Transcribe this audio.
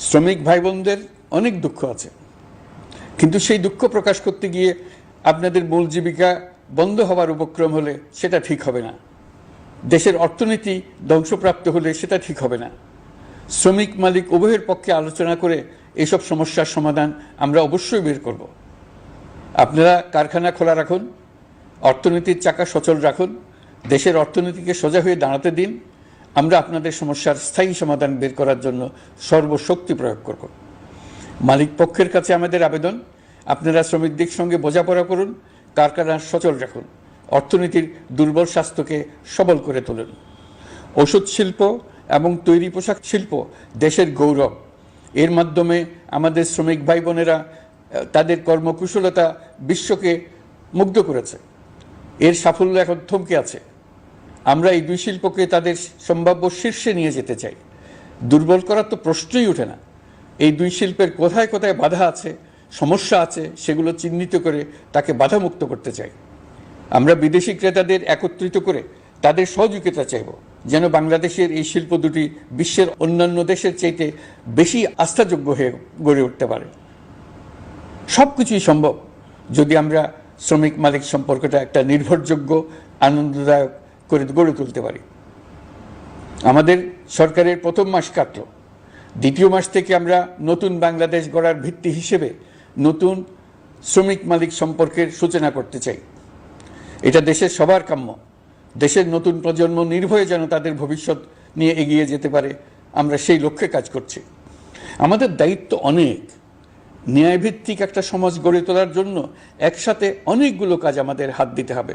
শ্রমিক ভাই বোনদের অনেক দুঃখ আছে। কিন্তু সেই দুঃখ প্রকাশ করতে গিয়ে আপনাদের মূল জীবিকা বন্ধ হওয়ার উপক্রম হলে সেটা ঠিক হবে না। দেশের অর্থনীতি ধ্বংসপ্রাপ্ত হলে সেটা ঠিক হবে না। শ্রমিক মালিক উভয়ের পক্ষে আলোচনা করে এসব সমস্যার সমাধান আমরা অবশ্যই বের করব। আপনারা কারখানা খোলা রাখুন, অর্থনীতির চাকা সচল রাখুন, দেশের অর্থনীতিকে সোজা হয়ে দাঁড়াতে দিন আমরা আপনাদের সমস্যার স্থায়ী সমাধান বের করার জন্য সর্বশক্তি প্রয়োগ করব। মালিক পক্ষের কাছে আমাদের আবেদন। আপনারা শ্রমিকদের সঙ্গে বোঝাপড়া করুন, কারখানা সচল রাখুন, অর্থনীতির দুর্বল স্বাস্থ্যকে সবল করে তুলুন। ওষুধ শিল্প এবং তৈরি পোশাক শিল্প দেশের গৌরব। এর মাধ্যমে আমাদের শ্রমিক ভাই বোনেরা তাদের কর্মকুশলতা বিশ্বকে মুগ্ধ করেছে। এর সাফল্য এখন থমকে আছে। আমরা এই দুই শিল্পকে তাদের সম্ভাব্য শীর্ষে নিয়ে যেতে চাই। দুর্বল করার তো প্রশ্নই ওঠে না। এই দুই শিল্পের কোথায় কোথায় বাধা আছে, সমস্যা আছে, সেগুলো চিহ্নিত করে তাকে বাধামুক্ত করতে চাই। আমরা বিদেশি ক্রেতাদের একত্রিত করে তাদের সহযোগিতা চাইব, যেন বাংলাদেশের এই শিল্প দুটি বিশ্বের অন্যান্য দেশের চাইতে বেশি আস্থাযোগ্য হয়ে গড়ে উঠতে পারে। সব কিছুই সম্ভব যদি আমরা শ্রমিক মালিক সম্পর্কটা একটা নির্ভরযোগ্য, আনন্দদায়ক করে গড়ে তুলতে পারি। আমাদের সরকারের প্রথম মাস কাটল। দ্বিতীয় মাস থেকে আমরা নতুন বাংলাদেশ গড়ার ভিত্তি হিসেবে নতুন শ্রমিক মালিক সম্পর্কের সূচনা করতে চাই। এটা দেশের সবার কাম্য। দেশের নতুন প্রজন্ম নির্ভয়ে যেন তাদের ভবিষ্যৎ নিয়ে এগিয়ে যেতে পারে, আমরা সেই লক্ষ্যে কাজ করছি। আমাদের দায়িত্ব অনেক। ন্যায়ভিত্তিক একটা সমাজ গড়ে তোলার জন্য একসাথে অনেকগুলো কাজ আমাদের হাত দিতে হবে।